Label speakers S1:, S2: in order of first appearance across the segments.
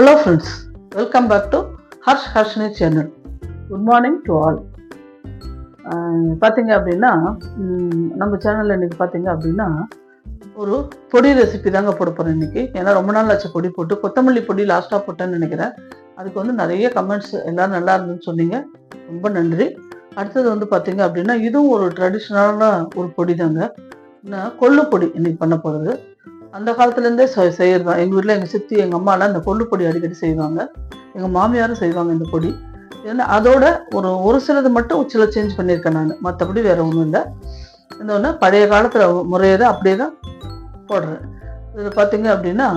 S1: Hello friends welcome back to Harsh Harshini channel good morning to all பார்த்தீங்க அப்படின்னா நம்ம சேனலில் இன்றைக்கி பார்த்தீங்க அப்படின்னா ஒரு பொடி ரெசிபி தாங்க போட போகிறேன் இன்னைக்கு. ஏன்னா ரொம்ப நாள் ஆச்சு பொடி போட்டு. கொத்தமல்லி பொடி லாஸ்ட்டாக போட்டேன்னு நினைக்கிறேன். அதுக்கு வந்து நிறைய கமெண்ட்ஸ் எல்லோரும் நல்லா இருந்துன்னு சொன்னீங்க. ரொம்ப நன்றி. அடுத்தது வந்து பார்த்தீங்க அப்படின்னா இதுவும் ஒரு ட்ரெடிஷ்னலான ஒரு பொடி தாங்க. என்ன கொள்ளு பொடி இன்றைக்கி பண்ண போகிறது அந்த காலத்துலேருந்தே செய்யறது. தான் எங்கள் வீட்டில் எங்கள் சித்தி எங்கள் அம்மாலாம் இந்த கொள்ளு பொடி அடிக்கடி செய்வாங்க. எங்கள் மாமியாரும் செய்வாங்க இந்த பொடி. ஏன்னா அதோட ஒரு ஒரு சிலது மட்டும் சில சேஞ்ச் பண்ணியிருக்கேன் நான். மற்றபடி வேறு ஒன்றும் இல்லை. இந்த ஒன்று பழைய காலத்தில் முறையை தான் அப்படியே தான் போடுறேன். இதில் பார்த்தீங்க அப்படின்னா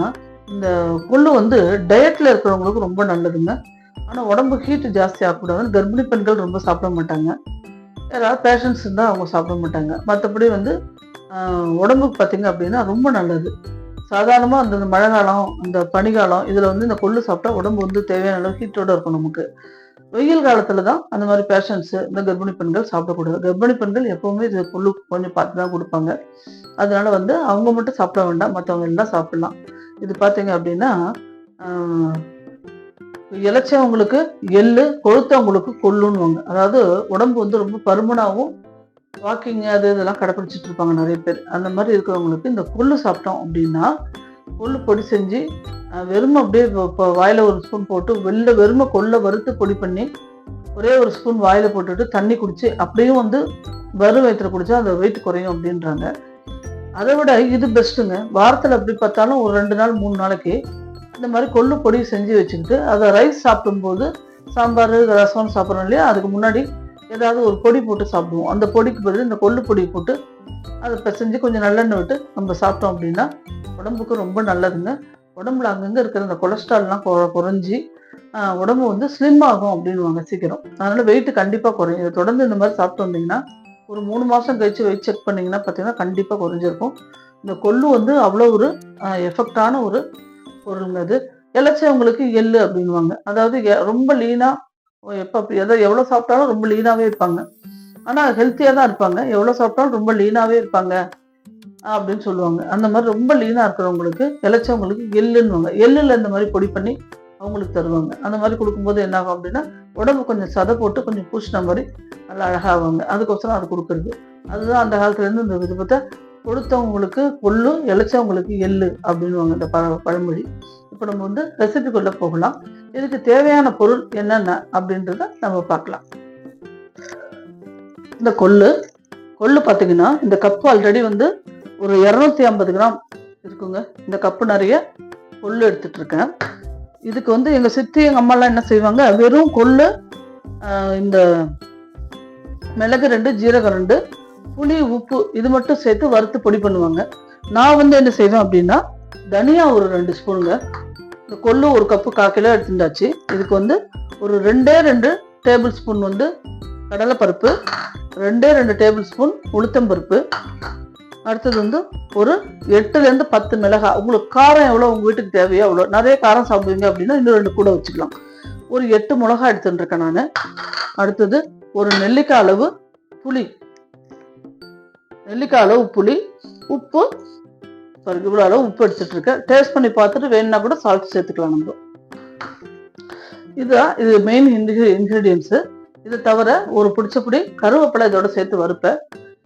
S1: இந்த கொள்ளு வந்து டயட்டில் இருக்கிறவங்களுக்கு ரொம்ப நல்லதுங்க. ஆனால் உடம்பு ஹீட் ஜாஸ்தி ஆகக்கூடாதுன்னு கர்ப்பிணி பெண்கள் ரொம்ப சாப்பிட மாட்டாங்க. யாராவது பேஷண்ட்ஸ் இருந்தால் அவங்க சாப்பிட மாட்டாங்க. மற்றபடி வந்து உடம்புக்கு பார்த்தீங்க அப்படின்னா ரொம்ப நல்லது. சாதாரணமாக அந்த மழை காலம் அந்த பனிகாலம் இதில் வந்து இந்த கொள்ளு சாப்பிட்டா உடம்பு வந்து தேவையான அளவு ஹீட்டோட இருக்கும் நமக்கு. வெயில் காலத்தில் தான் அந்த மாதிரி பேஷண்ட்ஸு இந்த கர்ப்பிணி பெண்கள் சாப்பிடக்கூடாது. கர்ப்பிணி பெண்கள் எப்போவுமே இது கொள்ளு கொஞ்சம் பார்த்து தான் கொடுப்பாங்க. அதனால வந்து அவங்க மட்டும் சாப்பிட வேண்டாம் மற்றவங்க எல்லாம் சாப்பிடலாம். இது பார்த்தீங்க அப்படின்னா ஆஹ், எள்ளு கொழுத்தவங்களுக்கு கொள்ளுன்னுவாங்க. அதாவது உடம்பு வந்து ரொம்ப பருமனாகவும் வாக்கிங் அது இதெல்லாம் கடைப்பிடிச்சிட்டு இருப்பாங்க நிறைய பேர். அந்த மாதிரி இருக்கிறவங்களுக்கு இந்த கொள்ளு சாப்பிட்டோம் அப்படின்னா கொள்ளு பொடி செஞ்சு வெறும் அப்படியே இப்போ- வாயில் ஒரு ஸ்பூன் போட்டு வெளில வெறும கொள்ளை வறுத்து பொடி பண்ணி ஒரே ஒரு ஸ்பூன் வாயில் போட்டுட்டு தண்ணி குடிச்சு அப்படியும் வந்து வெறும் வயிற்றில் குடிச்சா அந்த வெயிட் குறையும் அப்படின்றாங்க. அதை விட இது பெஸ்ட்டுங்க வாரத்தில் அப்படி பார்த்தாலும் ஒரு ரெண்டு நாள் மூணு நாளைக்கு இந்த மாதிரி கொள்ளு பொடி செஞ்சு வச்சுக்கிட்டு அதை ரைஸ் சாப்பிடும்போது சாம்பார் ரசம் சாப்பிட்றோம் இல்லையா? அதுக்கு முன்னாடி ஏதாவது ஒரு பொடி போட்டு சாப்பிடுவோம். அந்த பொடிக்கு பதில் இந்த கொள்ளு பொடி போட்டு அதை பிசைஞ்சு கொஞ்சம் நல்லெண்ணெய் விட்டு நம்ம சாப்பிட்டோம் அப்படின்னா உடம்புக்கு ரொம்ப நல்லதுங்க. உடம்புல அங்கங்கே இருக்கிற அந்த கொலஸ்ட்ரால்லாம் குறைஞ்சி உடம்பு வந்து ஸ்லிம் ஆகும் அப்படின்னுவாங்க சீக்கிரம். அதனால் வெயிட்டு கண்டிப்பாக குறையும். இதை தொடர்ந்து இந்த மாதிரி சாப்பிட்டு வந்தீங்கன்னா ஒரு மூணு மாதம் கழிச்சு வெயிட் செக் பண்ணிங்கன்னா பார்த்தீங்கன்னா கண்டிப்பாக குறைஞ்சிருக்கும். இந்த கொள்ளு வந்து அவ்வளோ ஒரு எஃபெக்டான ஒரு பொருளுங்க அது. இலச்சவங்களுக்கு எள்ளு அப்படின்வாங்க அதாவது ரொம்ப லீனாக எப்போ எதோ எவ்வளோ சாப்பிட்டாலும் ரொம்ப லீனாகவே இருப்பாங்க. ஆனால் ஹெல்த்தியாக தான் இருப்பாங்க. எவ்வளோ சாப்பிட்டாலும் ரொம்ப லீனாகவே இருப்பாங்க அப்படின்னு சொல்லுவாங்க. அந்த மாதிரி ரொம்ப லீனாக இருக்கிறவங்களுக்கு இளைச்சவங்களுக்கு எள்ளுன்னுவாங்க. எள்ளில் இந்த மாதிரி பொடி பண்ணி அவங்களுக்கு தருவாங்க. அந்த மாதிரி கொடுக்கும்போது என்ன ஆகும் அப்படின்னா உடம்பு கொஞ்சம் சதை போட்டு கொஞ்சம் பூசின மாதிரி நல்லா அழகாகுவாங்க அதுக்கோசரம் அது கொடுக்குறது. அதுதான் அந்த காலத்துலேருந்து இந்த விருப்பத்தை கொடுத்தவங்களுக்கு கொள்ளு இளைச்சவங்களுக்கு எள்ளு அப்படின்னுவாங்க இந்த பழ பழமொழி. இப்போ நம்ம வந்து ரெசிபிக்குள்ளே போகலாம். இதுக்கு தேவையான பொருள் என்னென்ன அப்படின்றத நம்ம பார்க்கலாம். இந்த கொள்ளு கொள்ளு பார்த்தீங்கன்னா இந்த கப்பு ஆல்ரெடி வந்து ஒரு இரநூத்தி ஐம்பது கிராம் இருக்குங்க. இந்த கப்பு நிறைய கொள்ளு எடுத்துட்டு இருக்கேன். இதுக்கு வந்து எங்க சித்தி எங்க அம்மாலாம் என்ன செய்வாங்க? வெறும் கொள்ளு ஆஹ் இந்த மிளகு ரெண்டு ஜீரகம் ரெண்டு புளி உப்பு இது மட்டும் சேர்த்து வறுத்து பொடி பண்ணுவாங்க. நான் வந்து என்ன செய்வேன் அப்படின்னா தனியா ஒரு ரெண்டு ஸ்பூனுங்க இந்த கொள்ளு ஒரு கப்பு கால் கிலோ எடுத்துட்டாச்சு. இதுக்கு வந்து ஒரு ரெண்டே ரெண்டு டேபிள் ஸ்பூன் வந்து கடலைப்பருப்பு ரெண்டே ரெண்டு டேபிள் ஸ்பூன் உளுத்தம்பருப்பு. அடுத்தது வந்து ஒரு எட்டுலேருந்து பத்து மிளகாய். உங்களுக்கு காரம் எவ்வளோ உங்கள் வீட்டுக்கு தேவையோ அவ்வளோ நிறைய காரம் சாப்பிடுவீங்க அப்படின்னா இன்னும் ரெண்டு கூட வச்சுக்கலாம். ஒரு எட்டு மிளகாய் எடுத்துட்டுருக்கேன் நான். அடுத்தது ஒரு நெல்லிக்காய் அளவு புளி. நெல்லிக்காய் அளவு புளி உப்பு சாரி இவ்வளோ அளவு உப்பு எடுத்துட்டு இருக்கேன் டேஸ்ட் பண்ணி பார்த்துட்டு வேணும்னா கூட சால்ட் சேர்த்துக்கலாம் நம்ம. இதுதான் இது மெயின் இன்க்ரீடியன்ஸு இது தவிர ஒரு பிடிச்சபடி கருவேப்பிலை இதோட சேர்த்து வறுப்பேன்.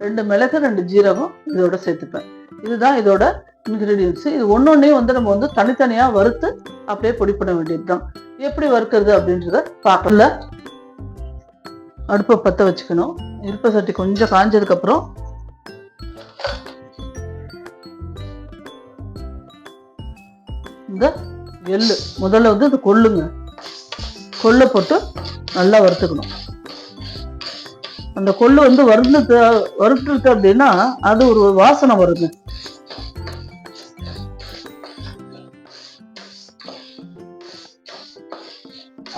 S1: ரெண்டு மிளகு ரெண்டு ஜீரகம் இதோட சேர்த்துப்பேன். இதுதான் இதோட இன்க்ரீடியன்ஸ் இது ஒன்னொன்னையும் வந்து நம்ம வந்து தனித்தனியாக வறுத்து அப்படியே பொடி பண்ண வேண்டியது தான் எப்படி வறுக்கிறது அப்படின்றத பார்க்கல அடுப்பை பற்ற வச்சுக்கணும். இருப்ப சட்டி கொஞ்சம் காஞ்சதுக்கப்புறம் இந்த எள்ளு. முதல்ல வந்து இது கொள்ளுங்க. கொள்ளை போட்டு நல்லா வறுத்துக்கணும். அந்த கொள்ளு வந்து வறுத்து வறுத்துருக்கு அப்படின்னா அது ஒரு வாசனை வருங்க.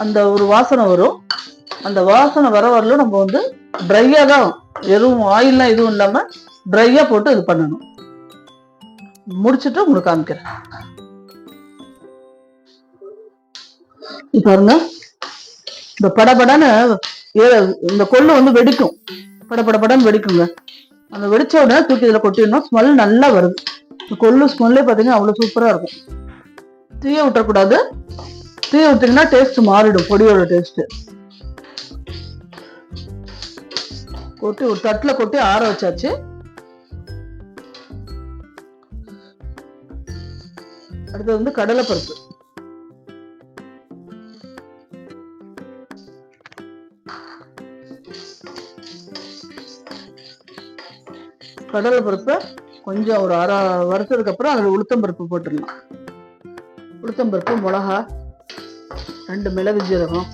S1: அந்த ஒரு வாசனை வரும். அந்த வாசனை வர வரல நம்ம வந்து ட்ரையாக தான் எதுவும் ஆயில்லாம் எதுவும் இல்லாம ட்ரையாக போட்டு இது பண்ணணும். முடிச்சுட்டு உங்களுக்கு காமிக்கிறேன். பாருங்க. இந்த படபடன்னு இந்த கொள்ளு வந்து வெடிக்கும். படபடபடன்னு வெடிக்குங்க. அந்த வெடிச்ச உடனே தூக்கி இதுல கொட்டிடணும். ஸ்மெல் நல்லா வருது. இந்த கொள்ளு ஸ்மெல்லே பாத்தீங்கன்னா அவ்வளவு சூப்பரா இருக்கும். தீய விட்டுறக்கூடாது தீ விட்டீங்கன்னா டேஸ்ட் மாறிடும். பொடியோட டேஸ்ட் கொட்டி ஒரு தட்டுல கொட்டி ஆற வச்சாச்சு. அடுத்தது வந்து கடலைப்பருப்பு. கடலை பருப்பை கொஞ்சம் ஒரு அரை வருஷத்துக்கு அப்புறம் அதில் உளுத்தம் பருப்பு போட்டுடலாம். உளுத்தம் பருப்பு மிளகா ரெண்டு மிளகு ஜீரகம்.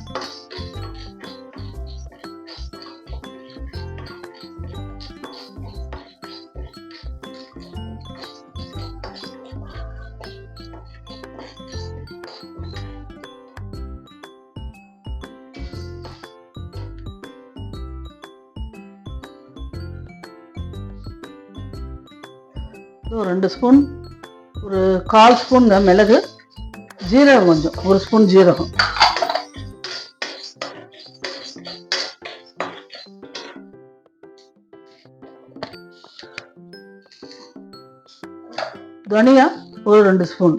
S1: ஒரு ரெண்டு ஸ்பூன் ஒரு கால் ஸ்பூன்ங்க மிளகு ஜீரகம் கொஞ்சம் ஒரு ஸ்பூன் ஜீரகம். தனியா ஒரு ரெண்டு ஸ்பூன்.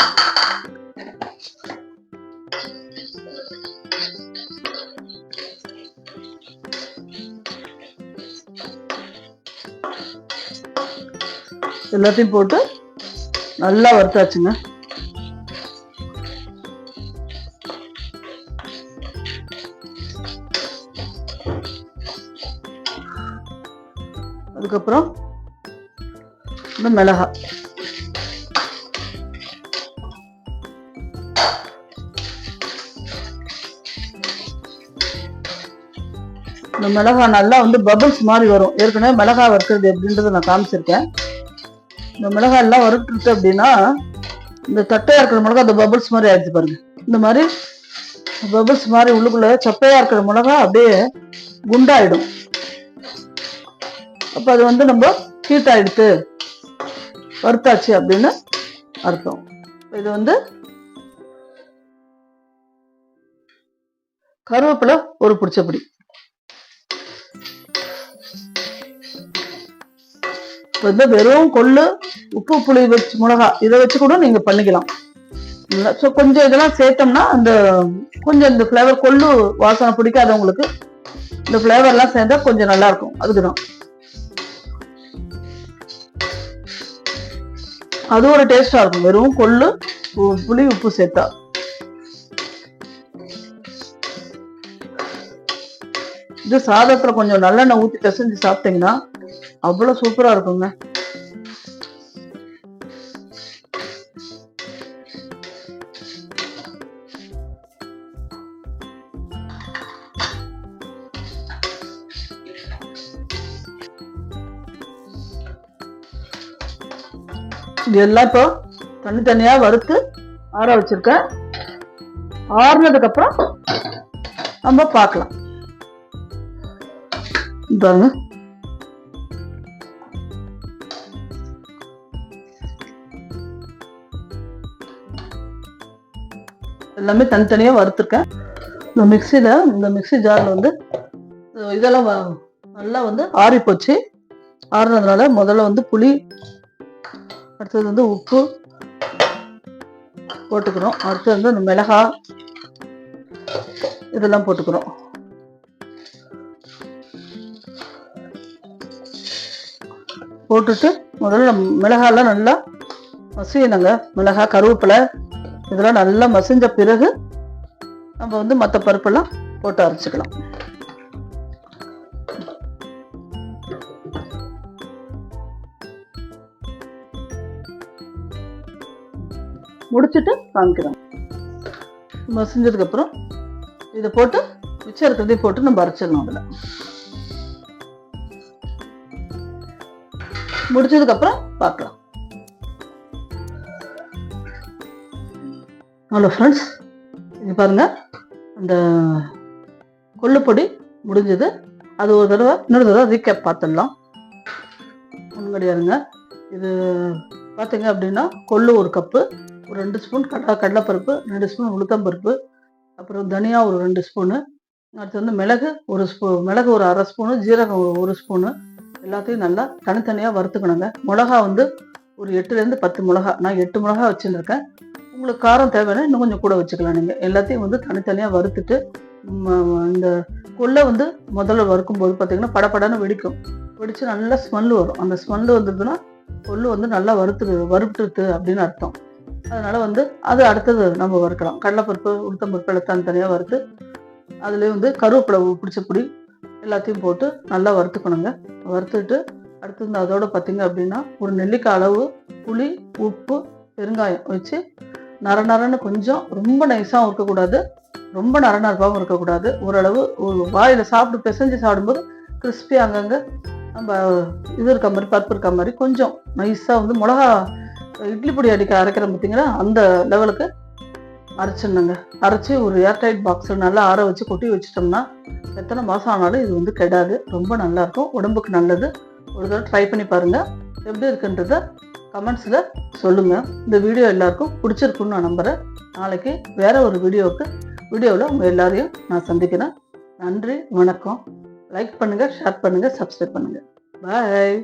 S1: எல்லாத்தையும் போட்டு நல்லா வறுத்தாச்சுங்க. அதுக்கப்புறம் இந்த மிளகா. இந்த மிளகா நல்லா வந்து பபிள்ஸ் மாதிரி வரும். ஏற்கனவே மிளகா வறுக்கிறது எப்படின்றத நான் காமிச்சிருக்கேன். இந்த மிளகாய் எல்லாம் வறுத்துட்டு அப்படின்னா இந்த தட்டையா இருக்கிற மிளகா அந்த பபிள்ஸ் மாதிரி ஆயிடுச்சு பாருங்க. இந்த மாதிரி பபிள்ஸ் மாதிரி உள்ளுக்குள்ள சப்பையா இருக்கிற மிளகா அப்படியே குண்டாயிடும். அப்ப அது வந்து நம்ம ஹீட் ஆயிடுத்து வறுத்தாச்சு அப்படின்னு அர்த்தம். இது வந்து கருவேப்பிலை ஒரு பிடிச்சபடி வந்து வெறும் கொள்ளு உப்பு புளி வச்சு மிளகா இதை வச்சு கூட நீங்க பண்ணிக்கலாம். ஸோ கொஞ்சம் இதெல்லாம் சேர்த்தோம்னா அந்த கொஞ்சம் இந்த ஃப்ளேவர் கொள்ளு வாசனை பிடிக்காதவங்களுக்கு இந்த ஃப்ளேவர்லாம் சேர்ந்தா கொஞ்சம் நல்லா இருக்கும். அதுக்குதான். அது ஒரு டேஸ்டா இருக்கும். வெறும் கொள்ளு புளி உப்பு சேர்த்தா. இது சாதத்துல கொஞ்சம் நல்லெண்ணெய் ஊத்தி பிசைஞ்சு சாப்பிட்டீங்கன்னா அவ்வளவு சூப்பரா இருக்குங்க. இது எல்லாம் இப்போ தனித்தனியா வறுத்து ஆற வச்சிருக்கேன். ஆறுனதுக்கு அப்புறம் நம்ம பார்க்கலாம். பாருங்க எல்லாமே தனித்தனியா வறுத்துருக்கேன். இந்த மிக்சியில இந்த மிக்ஸி ஜார்ல வந்து இதெல்லாம் வ- நல்லா வந்து ஆறி போச்சு. ஆறுனதுனால முதல்ல வந்து புளி அடுத்தது வந்து உப்பு போட்டுக்கிறோம் அடுத்தது வந்து இந்த மிளகாய் இதெல்லாம் போட்டுக்கிறோம் போட்டுட்டு முதல்ல மிளகாலாம் நல்லா மசியணுங்க. மிளகாய் கருவேப்பிலை இதெல்லாம் நல்லா மசிஞ்ச பிறகு நம்ம வந்து மற்ற பருப்பெல்லாம் போட்டு அரைச்சிக்கலாம். முடிச்சிட்டு காமிக்கிறோம் மசிஞ்சதுக்கு அப்புறம் இதை போட்டு மிச்சம் இருக்கிறதையும் போட்டு நம்ம அரைச்சிடணும் அதில். முடிச்சதுக்கு அப்புறம் பார்க்கலாம். ஹலோ ஃப்ரெண்ட்ஸ் இது பாருங்க. அந்த கொள்ளுப்பொடி முடிஞ்சது. அது ஒரு தடவை இன்னொரு தடவை ரீகேப் பார்த்துடலாம். முன்னாடியாருங்க கிடையாதுங்க இது பார்த்தீங்க அப்படின்னா கொள்ளு ஒரு கப்பு ஒரு ரெண்டு ஸ்பூன் கடலை கடலைப்பருப்பு ரெண்டு ஸ்பூன் உளுத்தம்பருப்பு அப்புறம் தனியா ஒரு ரெண்டு ஸ்பூனு அடுத்து வந்து மிளகு ஒரு ஸ்பூ மிளகு ஒரு அரை ஸ்பூனு ஜீரகம் ஒரு ஒரு ஸ்பூனு எல்லாத்தையும் நல்லா தனித்தனியாக வறுத்துக்கணுங்க. மிளகா வந்து ஒரு எட்டுலேருந்து பத்து மிளகா. நான் எட்டு மிளகா வச்சுருக்கேன் உங்களுக்கு காரம் தேவைன்னா இன்னும் கொஞ்சம் கூட வச்சுக்கலாம் நீங்கள் எல்லாத்தையும் வந்து தனித்தனியாக வறுத்துட்டு இந்த கொள்ளை வந்து முதல்ல வறுக்கும்போது பார்த்தீங்கன்னா படப்படன்னு வெடிக்கும். வெடித்து நல்லா ஸ்மெல்லு வரும். அந்த ஸ்மெல்லு வந்ததுன்னா கொள்ளு வந்து நல்லா வறுத்து வறுத்துட்டு அப்படின்னு அர்த்தம். அதனால் வந்து அது அடுத்தது நம்ம வறுக்கலாம். கடலைப்பருப்பு உளுத்தம்பருப்பு எல்லாம் தனித்தனியாக வறுத்து அதுலேயே வந்து கருவேப்பிலை பிடிச்ச பொடி எல்லாத்தையும் போட்டு நல்லா வறுத்துக்கணுங்க. வறுத்துட்டு அடுத்து அதோட பார்த்தீங்க அப்படின்னா ஒரு நெல்லிக்காய் அளவு புளி உப்பு பெருங்காயம் வச்சு நர நரன்னு கொஞ்சம் ரொம்ப நைஸாகவும் இருக்கக்கூடாது. ரொம்ப நர நரப்பாகவும் இருக்கக்கூடாது. ஓரளவு ஒரு வாயில் சாப்பிட்டு பிசைஞ்சு சாப்பிடும்போது கிறிஸ்பி அங்கங்கே நம்ம இது இருக்க மாதிரி பருப்பு இருக்க மாதிரி கொஞ்சம் நைஸாக வந்து மிளகா இட்லி பொடி அடிக்க அரைக்கிறோம் பார்த்தீங்கன்னா அந்த லெவலுக்கு அரைச்சிடணுங்க. அரைச்சி ஒரு ஏர்டைட் பாக்ஸில் நல்லா ஆற வச்சு கொட்டி வச்சிட்டோம்னா எத்தனை மாதம் ஆனாலும் இது வந்து கெடாது. ரொம்ப நல்லா இருக்கும். உடம்புக்கு நல்லது. ஒரு தடவை ட்ரை பண்ணி பாருங்க. எப்படி இருக்குன்றத கமெண்ட்ஸில் சொல்லுங்கள் இந்த வீடியோ எல்லாருக்கும் பிடிச்சிருக்குன்னு நான் நம்புகிறேன் நாளைக்கு வேற ஒரு வீடியோவுக்கு வீடியோவில் உங்கள் எல்லாரையும் நான் சந்திக்கிறேன். நன்றி வணக்கம். லைக் பண்ணுங்கள் ஷேர் பண்ணுங்கள் சப்ஸ்கிரைப் பண்ணுங்கள் பாய்